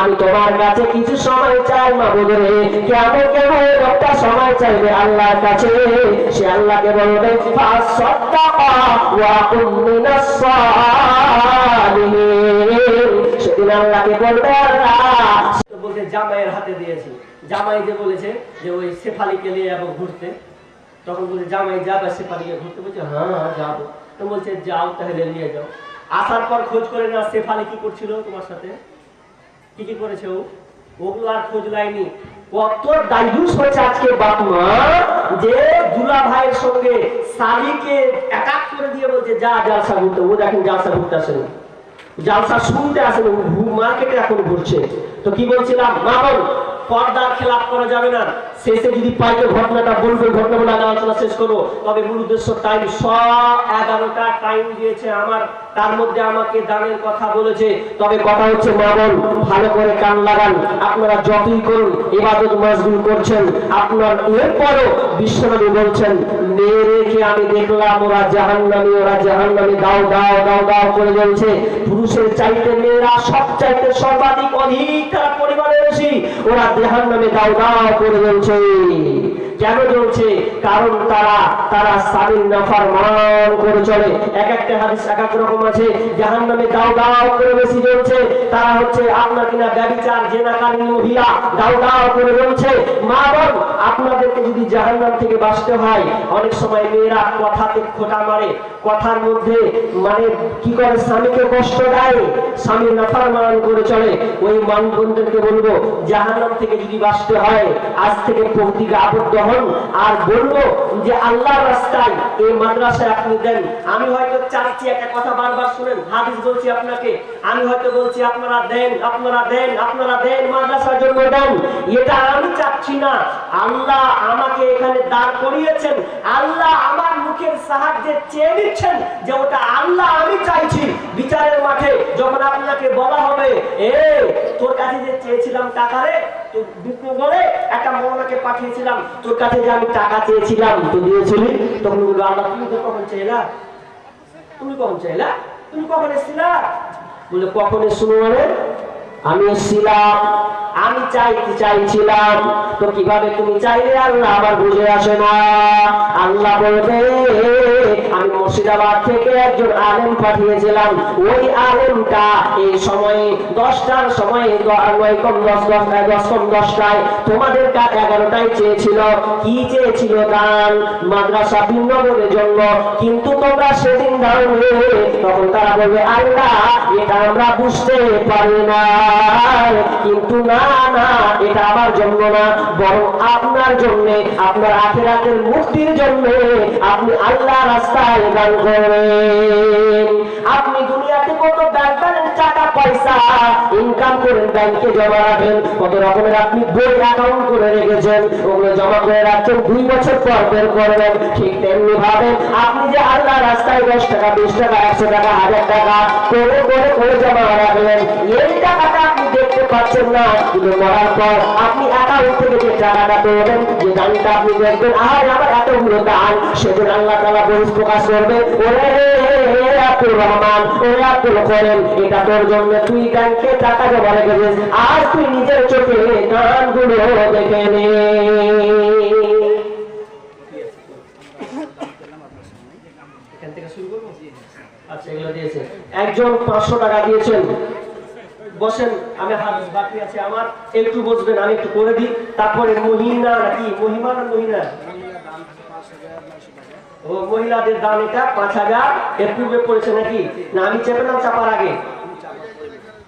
আমি তোমার জামাইয়ের হাতে দিয়েছি। জামাই যে বলেছে যে ওই শেফালিকে নিয়ে যাব ঘুরতে। তখন বলছে, জামাই যাবে শেফালিকে ঘুরতে? বলছে হ্যাঁ যাব। তো বলছে, যাও তাহলে নিয়ে যাও। আসার পর খোঁজ করে না, শেফালি কি করছিল তোমার সাথে? কি কি করেছে ও? ওগুলো আর খোঁজ লাইনি। কত ডাইভুস হয়েছে আজকে বাপ মা যে দুলা ভাইয়ের সঙ্গে শালিকে একাক করে দিয়ে বলছে, যা, জালসা ঘুরতে। ও দেখেন জালসা ঘুরতে আসেনি জালসা শুনতে আসেনি মার্কেটে এখন ঘুরছে। তো কি বলছিলাম? মামন পর্দার খেলাপ করা যাবে না। শেষে যদি পাইকে ঘটনাটা বলবে ঘটনা বলে আলোচনা শেষ করো। তবে মূল উদ্দেশ্য টাইম স এগারোটা টাইম দিয়েছে আমার তার মধ্যে আমাকে দানের কথা বলেছে। তবে কথা হচ্ছে মামন ভালো করে কান লাগান। আপনারা যতই করুন, ইবাদত মজগুল করছেন। আপনার এরপরও বিশ্বনবী বলছেন মেয়ে রেখে আমি দেখলাম, ওরা জাহান্নামি ওরা জাহান্নামি, দাও দাও দাও দাও করে জ্বলছে পুরুষের চাইতে মেয়েরা সব চাইতে সর্বাধিক অধিক তারা পরিমাণে বেশি। ওরা জাহান্নামে দাও দাও করে জ্বলছে কেন জ্বলছে? কারণ তারা তারা স্বামীর নাফার মান করে চলে। এক একটা হাদিস এক এক রকম আছে। জাহান নামে দাও দাও করে বেশি জ্বলছে। তারা হচ্ছে আপনার কিনা ব্যবিচার, জেনাকারী মহিলা, দাও দাও করে জ্বলছে। মা বোন, আপনাদেরকে যদি জাহান নাম থেকে বাঁচতে হয়, অনেক সময় মেয়েরা কথাতে খোটা মারে। কথার মধ্যে মানে কি করে? স্বামীকে কষ্ট দেয়। স্বামীর নাফার মান করে চলে। ওই মান বোনদেরকে বলব জাহান নাম থেকে যদি বাঁচতে হয়, আজ থেকে প্রতিকে আবদ্ধ হন আর বলব যে আল্লাহর রাস্তায় এই মাদ্রাসায় আপনি দেন। আমি হয়তো চাচ্ছি একটা কথা বারবার শুনেন, হাদিস বলছি আপনাকে। আমি হয়তো বলছি, আপনারা দেন আপনারা দেন আপনারা দেন, মাদ্রাসার জন্য দেন। এটা আমি চাচ্ছি না। আল্লাহ আমাকে এখানে দাঁড় করিয়েছেন। আল্লাহ আমার মুখের সাহায্যে চেয়ে নিচ্ছেন যে ওটা আল্লাহ আমি চাইছি। বিচারের মাঠে যখন আপনাকে বলা হবে, এ, তোর কাছে যে চেয়েছিলাম টাকা রে বলে একটা মৌলাকে পাঠিয়েছিলাম, তোর কাছে যে আমি টাকা চেয়েছিলাম, তো দিয়েছিলি। তখন বলব আল্লাহ, তুমি তো কখন চাইলা? তুমি কখন চাইলা? তুমি কখন এসছিলা? বলে কখন এসছিল মানে? আমি এসেছিলাম, আমি চাইতে চাইছিলাম। তো কীভাবে তুমি চাইলে? আল্লাহ আমার বুঝে আসে না। আল্লাহ বলবে, আমি মুর্শিদাবাদ থেকে একজন আলেম পাঠিয়েছিলাম। ওই আলেমটা এই সময়ে দশটার সময়ে কম দশ দশ কম দশটায় তোমাদের এগারোটায় চেয়েছিল। কি চেয়েছিল দান মাদ্রাসা ভিন্নগরের জন্য কিন্তু তোমরা সেদিন দাঁড়িয়ে তখন তারা বলবে, আল্লাহ, এটা আমরা বুঝতে পারি না। কিন্তু না না, এটা আমার জন্য না, বরং আপনার জন্য আপনার আখেরাতের মুক্তির জন্য আপনি আল্লাহ রাস্তায় দান করবেন আপনি দুনিয়াতে কত ব্যাংক টাকা, পয়সা ইনকাম করেন ব্যাংকে জমা রাখেন। কত রকমের আপনি বই অ্যাকাউন্ট করে রেখেছেন, ওগুলো জমা করে রাখছেন, দুই বছর পর বের করবেন। ঠিক তেমনি ভাবে আপনি যে আল্লাহ রাস্তায় দশ টাকা, বিশ টাকা, একশো টাকা, হাজার টাকা করে করে করে জমা রাখলেন, এই টাকাটা দেখতে না কিন্তু মরার পর আপনি অ্যাকাউন্ট থেকে যে টাকাটা পেলেন যে দানটা আপনি দেখবেন। আর আমার এতগুলো দান সেদিন আল্লাহ তালা বহিষ প্রকাশ করবে ওরে রহমান ওরে আব্দুল করেন এটা তোর জন্য তুই ব্যাংকে টাকা জমা রেখেছিস আর তুই নিজের চোখে দানগুলো দেখে নে। আচ্ছা এগুলো দিয়েছে। একজন পাঁচশো টাকা দিয়েছেন। বসেন, আমি হাদিস বাকি আছে আমার। একটু বসবেন, আমি একটু করে দিই। তারপরে মহিনা নাকি? মহিমা না মহিনা ও, মহিলাদের দাম এটা পাঁচ হাজার। এর পূর্বে পড়েছে নাকি? না, আমি চেপে না চাপার আগে।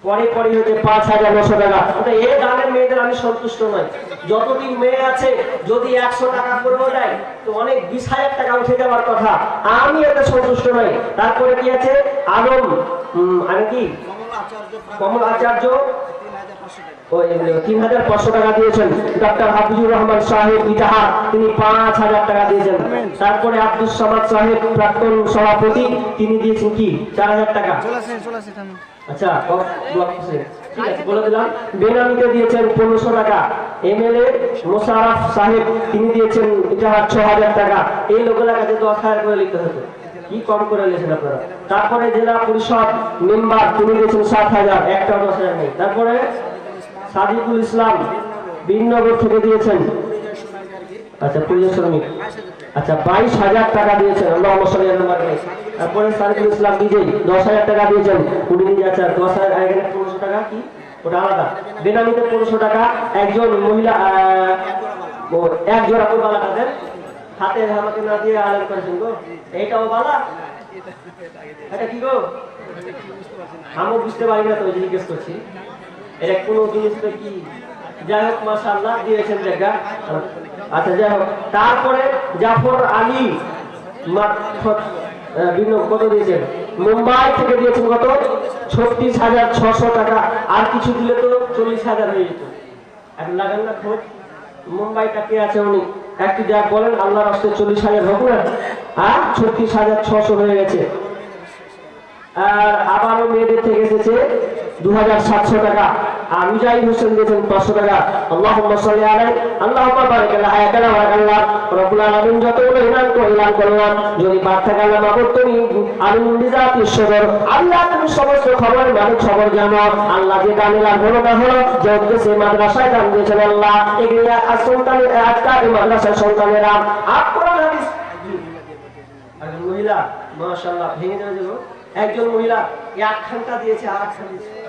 পরে পরে হচ্ছে পাঁচ হাজার, নশো টাকা। এ দামের মেয়েদের আমি সন্তুষ্ট নয় যতদিন মেয়ে আছে, যদি একশো টাকা করেও দেয়, তো অনেক বিশ হাজার টাকা উঠে যাওয়ার কথা। আমি এতে সন্তুষ্ট নই। তারপরে কি আছে? আলম। আর কি? কমল আচার্য? তিন হাজার পাঁচশো টাকা। দিয়েছেন। ডক্টর হাফিজুর রহমান সাহেব ইটাহার তিনি পাঁচ হাজার টাকা দিয়েছেন। তারপরে আব্দুল সামাদ সাহেব প্রাক্তন সভাপতি তিনি দিয়েছেন কি? চার হাজার টাকা। আচ্ছা ক- ব্লক প্রেসিডেন্ট। ঠিক আছে বলে দিলাম। বেনামিতে দিয়েছেন পনেরোশো টাকা। এমএলএ মোশারফ সাহেব তিনি দিয়েছেন ইটাহার ছ হাজার টাকা। এই লোকের কাছে দশ হাজার করে লিখতে হতো কি কম করে লিখেছেন আপনারা? তারপরে জেলা পরিষদ মেম্বার তিনি দিয়েছেন সাত হাজার একটা দশ হাজার নেই। তারপরে সাদিকুল ইসলাম বিনগর থেকে দিয়েছেন। আচ্ছা পুলিশ শ্রমিক আচ্ছা বাইশ হাজার টাকা দিয়েছেন আল্লাহ তারপরে সাদিকুল ইসলাম বিজয় দশ হাজার টাকা দিয়েছেন। উনি নিজে আচ্ছা দশ হাজার এখানে পনেরোশো টাকা কি? ওটা আলাদা। বেনামিতে পনেরোশো টাকা একজন মহিলা আহ, ও, এক জোড়া বালা তাদের হাতে আমাকে না দিয়ে আলাদা করেছেন গো এইটাও বালা? এটা কি গো? আমিও বুঝতে পারি না তো জিজ্ঞেস করছি। এটা কোনো জিনিসটা কি? যাই হোক, মাশাআল্লাহ, দিয়েছেন জায়গা আচ্ছা যাই হোক, তারপরে জাফর আলী কত দিয়েছেন? মুম্বাই থেকে দিয়েছেন কত? ছত্রিশ হাজার ছশো টাকা। আর কিছু দিলে তো চল্লিশ হাজার হয়ে যেত। এখন লাগান না খোঁজ। মুম্বাইটা কে আছে উনি? একটু যা বলেন আল্লাহ রাস্তায় চল্লিশ হাজার না আর ছত্রিশ হাজার ছশো হয়ে গেছে। আর আবারও মেয়েদের থেকে এসেছে দু হাজার সাতশো টাকা। মুজাহিদ হোসেন দিয়েছেন পাঁচশো টাকা। আল্লাহ সাল্লি আল্লাহ করিলাম, যদি আল্লাহ সমস্ত খবর মালিক খবর যে আল্লাহ। একজন মহিলা একজন মহিলা এক খানটা দিয়েছে আর এক খান দিয়েছে।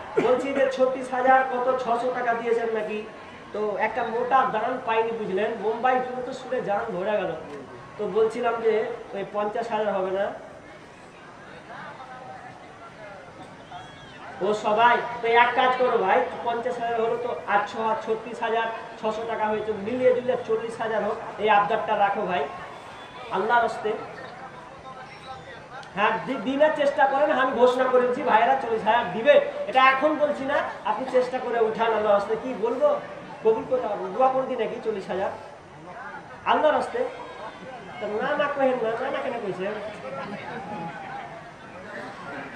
বলছি যে ছত্রিশ হাজার কত ছশো টাকা দিয়েছেন নাকি? তো একটা মোটা দান পাইনি বুঝলেন তো শুনে ধরে গেল। তো বলছিলাম যে ওই পঞ্চাশ হাজার হবে না। ও সবাই, তো এক কাজ করো ভাই, পঞ্চাশ হাজার হলো তো আর ছ, ছত্রিশ হাজার ছশো টাকা হয়েছে, মিলিয়ে দিলে চল্লিশ হাজার হোক, এই আবদারটা রাখো ভাই। আল্লাহর হস্তে। হ্যাঁ দিনের চেষ্টা করেন, আমি ঘোষণা করেছি চল্লিশ হাজার দিবে। এটা এখন বলছি না, আপনি চেষ্টা করে উঠান আল্লাহ হস্তে কি বলব? কবুল দোয়া করে দিই নাকি, চল্লিশ হাজার? আল্লাহর হস্তে তা না না না না না কেন কইছে?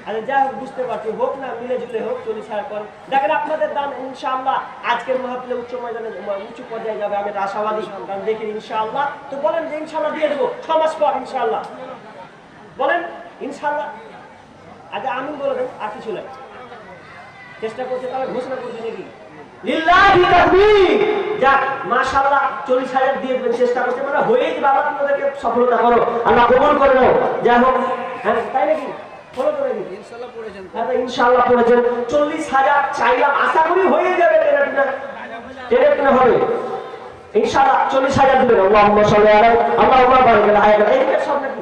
আরে যা হোক, বুঝতে পারছি, হোক না, মিলে জুলে হোক, চল্লিশ হাজার করেন। দেখেন আপনাদের দান ইনশাআল্লাহ আজকের মহাপিলে উচ্চ ময়দানে উঁচু পর্যায়ে যাবে, আমি আশাবাদী কারণ দেখি ইনশাআল্লাহ। তো বলেন যে ইনশাআল্লাহ দিয়ে দেবো, ছ মাস পর ইনশাআল্লাহ। বলেন ইনশাআল্লাহ আচ্ছা আমি বলে দেন আর কিছু নাই। চেষ্টা করছে তাহলে ঘোষণা করছি নাকি? লিল্লাহি তাকবীর! যাক মাশাআল্লাহ 40000 দিয়ে দেবেন চেষ্টা করতে মানে হয়ে যাবে আল্লাহ আপনাদেরকে সফলতা করো আল্লাহ কবুল করে নাও। যাই হোক হ্যাঁ তাই নাকি? ফলো করে নাকি ইনশাআল্লাহ পড়েছেন হ্যাঁ ইনশাআল্লাহ পড়েছেন 40000 চাইলাম আশা করি হয়ে যাবে হবে। ইনশাআল্লাহ 40000 দিবেন। আল্লাহুম্মা সাল্লি আলা আল্লাহুম্মা বারিক আলা আয়াত এদিকে সব নাকি?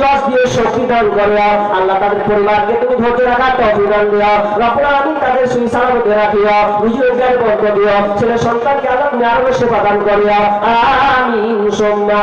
যশ দিয়ে শক্তি দান করিয়া আল্লাহ তাদের পরিবারকে তুমি ধৈর্য রাখার তৌফিক দান দিও রব্বুল আলামিন তাদের সুই সালামতে রাখিও রুজি রোজগার বরকত দিও ছেলে সেবা দান করিয়া। আমিন, সুম্মা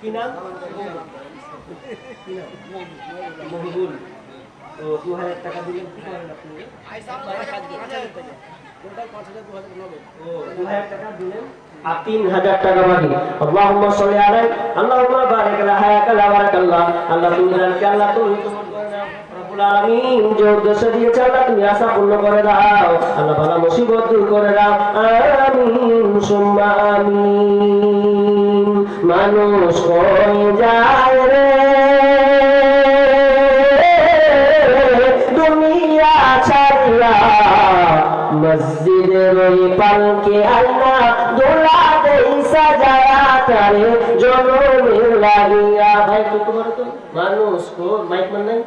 কি নাম? মহিবুল তো দু হাজার টাকা দিলেন কি করেন আপনি তিন হাজার টাকা বাকি আল্লাহুম্মা সাল্লি আলাইহি আল্লাহুম্মা বারিক আলা হায়াকা বারাকাল্লাহ আল্লাহ তুমি জানকে আল্লাহ মানুষ কই যায় রে? দুনিয়া ছাড়িয়া মসজিদের ওই পালকে আল্লাহ দোলা দেই, সাজায়া তারে জনমে লাগিয়া। ভাই তো তোমার তো। মানুষ কো মাইক মান নাই?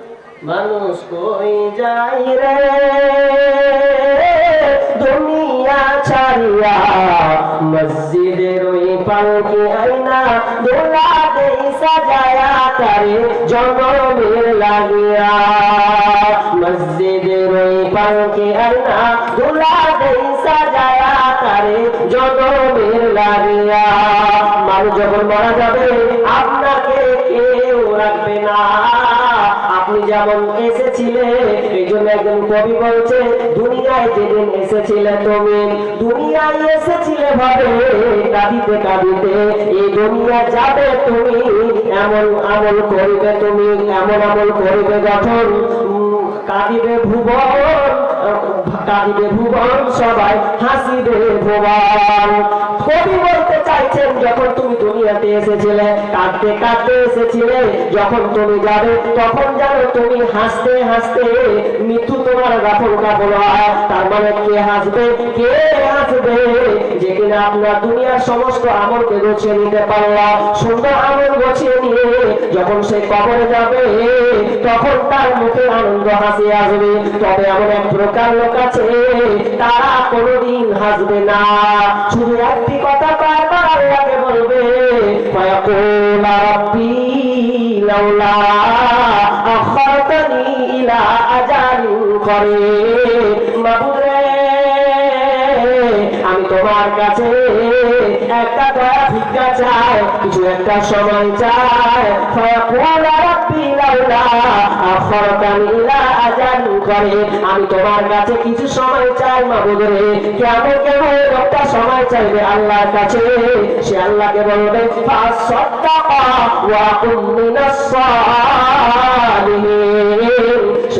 মানুষ কই যাই রে? দুনিয়া ছাড়িয়া মসজিদের ওই পালকে আইনা দোলা দেই সাজায়া তারে জনমে লাগিয়া। মসজিদের ওই পালকে আইনা দোলা দেই সাজায়া তারে জনমের লাগিয়া। মানুষ যখন মারা যাবে, আপনাকে কেউ রাখবে না। আপনি যেমন এসেছিলেন, এই জন্য একজন কবি বলছে, দুনিয়ায় যেদিন এসেছিলে তুমি, দুনিয়ায় এসেছিলে ভাবে, কাঁদিতে কাঁদিতে, এই দুনিয়া যাবে তুমি, এমন আমল করবে তুমি, এমন আমল করবে যখন কাঁদিবে ভুবন কাঁদিবে ভুবন সবাই, হাসিবে ভুবন। কবি বলতে চাইছেন যখন তুমি দুনিয়াতে এসেছিলে, কাঁদতে কাঁদতে এসেছিলে। যখন তুমি যাবে, তখন জানো তুমি হাসতে হাসতে মৃত্যু তোমার গাফল কাপড় হয় তার মানে কে হাসবে? কে হাসবে? যে কিনা আপনার দুনিয়ার সমস্ত আমলকে গুছিয়ে নিতে পারল সুন্দর আমল গুছিয়ে নিয়ে যখন সে কবরে যাবে, তখন তার মুখে আনন্দ হাসি আসবে। তবে এমন এক প্রকার লোক আছে, তারা কোনোদিন হাসবে না। শুধু একটি কথা বারবার বলবে রাব্বি লাউলা আখারতানি ইলা আজালিন করিম মাবুদ রে আমি তোমার কাছে একটা ভিক্ষা কিছু একটা সময় আমি তোমার কাছে কিছু সময় চাই মাবুদ রে কেমন কেমন একটা সময় চাইবে আল্লাহর কাছে? সে আল্লাহকে বলবে ফাসাদ্দাকা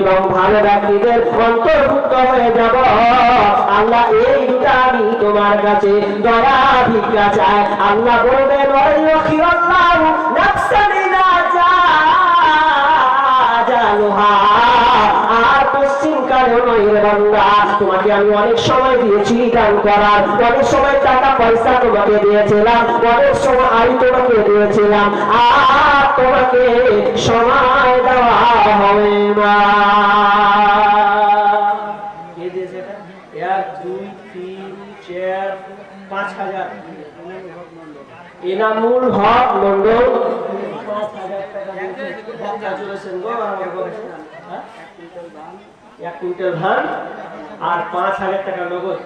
এবং ভালো ব্যক্তিদের অন্তর্ভুক্ত হয়ে যাব। আল্লাহ, এই দুটা আমি তোমার কাছে দয়া ভিক্ষা আল্লাহ বলবেন আর পশ্চিম কালে নয় বান্দা। তোমাকে আমি অনেক সময় দিয়েছি দান করার। অনেক সময় টাকা পয়সা তোমাকে দিয়েছিলাম। অনেক সময় আমি তোমাকে দিয়েছিলাম। আর তোমাকে সময় দেওয়া হবে না। কে দিয়েছে এটা? এক দুই তিন চার পাঁচ হাজার। এনামুল হক মন্ডল পাঁচ হাজার টাকা গো, আমার। হ্যাঁ? এক কুইন্টাল ধান আর পাঁচ হাজার টাকা নগদ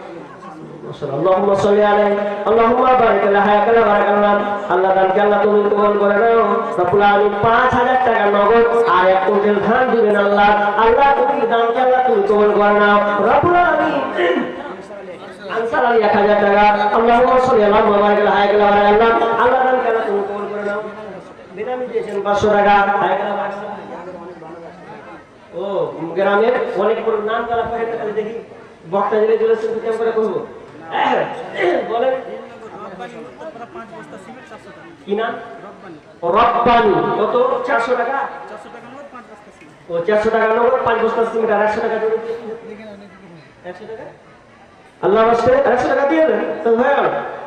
اللهم صل عليه اللهم بارك له حياك له بارك الله আল্লাহ দানকে আল্লাহ তুমি কবুল করে নাও রব্বুল আলামিন 5000 টাকা নগদ আর এক কুইন্টাল ধান দিবেন আল্লাহ আল্লাহ তুমি দানকে আল্লাহ তুমি কবুল করে নাও রব্বুল আলামিন আনসার আলী 1000 টাকা আল্লাহুম্মা সাল্লি আলা মুহাম্মাদ ওয়া আলা আলিহি আল্লাহ আল্লাহ দানকে আল্লাহ তুমি কবুল করে নাও বেনামি দিয়েছেন 500 টাকা হায়াক আল্লাহ ও, গ্রামের অনেক বড় নাম তারা পারে তাহলে দেখি বক্তা জেলে চলেছেন তো কেমন করে করব? বলেন। কি নাম? রব্বানি। কত? চারশো টাকা? ও, চারশো টাকা নগদ, পাঁচ বস্তা সিমেন্ট একশো টাকা একশো টাকা? আল্লাহ একশো টাকা দিয়ে দেন। হয়ে গেল।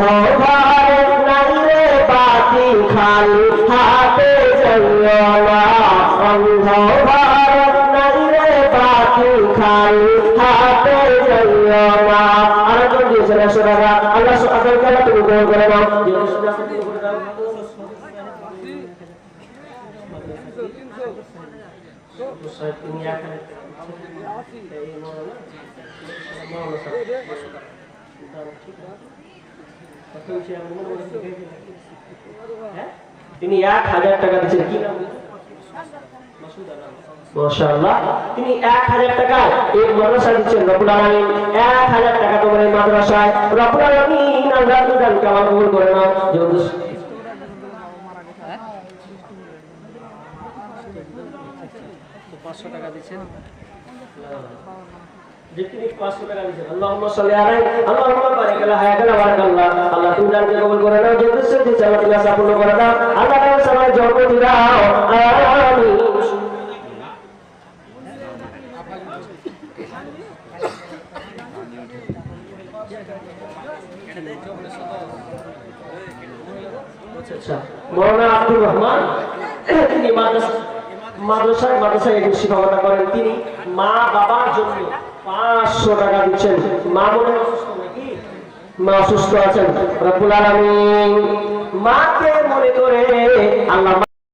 অন্ধকার নাই রে বাতি খালি, হাতে যাইও না অন্ধকার নাই রে বাতি খালি, হাতে যাইও না আরেকজন দিয়েছেন একশো টাকা আল্লাহ আল্লাহ তাআলা তুমি গ্রহণ করে নাও তুমি দিচ্ছেন। এই মনে। হ্যাঁ? তিনি এক হাজার টাকা দিচ্ছেন কি? মাশাআল্লাহ। টাকা দিচ্ছেন রব্বুল আলামিন। এক হাজার টাকা তোমার এই মাদ্রাসায়। রব্বুল আলামিন আল্লাহ দান কামাল যে তিনি 500 টাকা দিয়েছেন আল্লাহুম্মা সাল্লি আলাইহি, আল্লাহুম্মা বারিক আলা হায়াকানা বারাকাল্লাহ আল্লাহ। তুমি দানকে কবুল করে নাও যে উদ্দেশ্যে দিয়েছে আল্লাহ তুমি করে দাও। আল্লাহ তাআলা সবাই জগৎ দাও আমিন আচ্ছা আব্দুর রহমান, তিনি মাদ্রাসা মাদ্রাসায় মাদ্রাসায় শিক্ষকতা করেন। তিনি মা বাবার জন্য পাঁচশো টাকা দিচ্ছেন। মা মনে মা অসুস্থ আছেন? রব্বুল আলামিন। মাকে মনে করে আল্লাহ